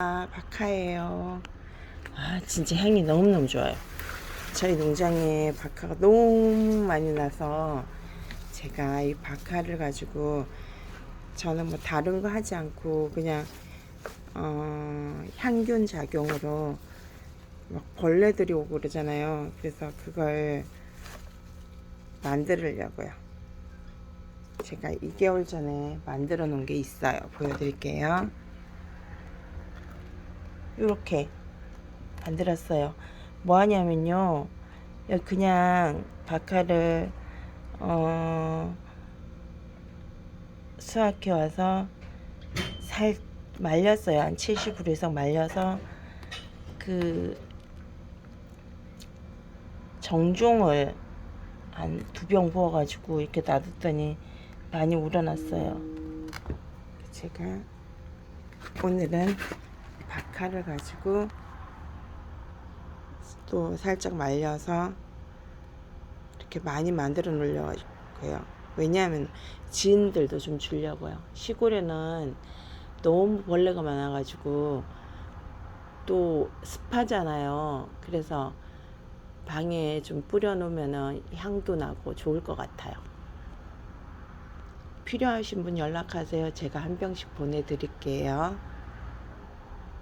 아, 박하예요. 아, 진짜 향이 너무너무 좋아요. 저희 농장에 박하가 너무 많이 나서 제가 이 박하를 가지고 저는 뭐 다른 거 하지 않고 그냥 어, 향균 작용으로 막 벌레들이 오고 그러잖아요. 그래서 그걸 만들려고요. 제가 2개월 전에 만들어 놓은 게 있어요. 보여드릴게요. 이렇게 만들었어요. 뭐 하냐면요. 그냥 박하를 어 수확해 와서 살 말렸어요. 한 70% 이상 말려서 그 정종을 한 두 병 부어가지고 이렇게 놔뒀더니 많이 우러났어요. 제가 오늘은 박하를 가지고 또 살짝 말려서 이렇게 많이 만들어 놓으려고요. 왜냐하면 지인들도 좀 주려고요. 시골에는 너무 벌레가 많아가지고 또 습하잖아요. 그래서 방에 좀 뿌려놓으면 향도 나고 좋을 것 같아요. 필요하신 분 연락하세요. 제가 한 병씩 보내드릴게요.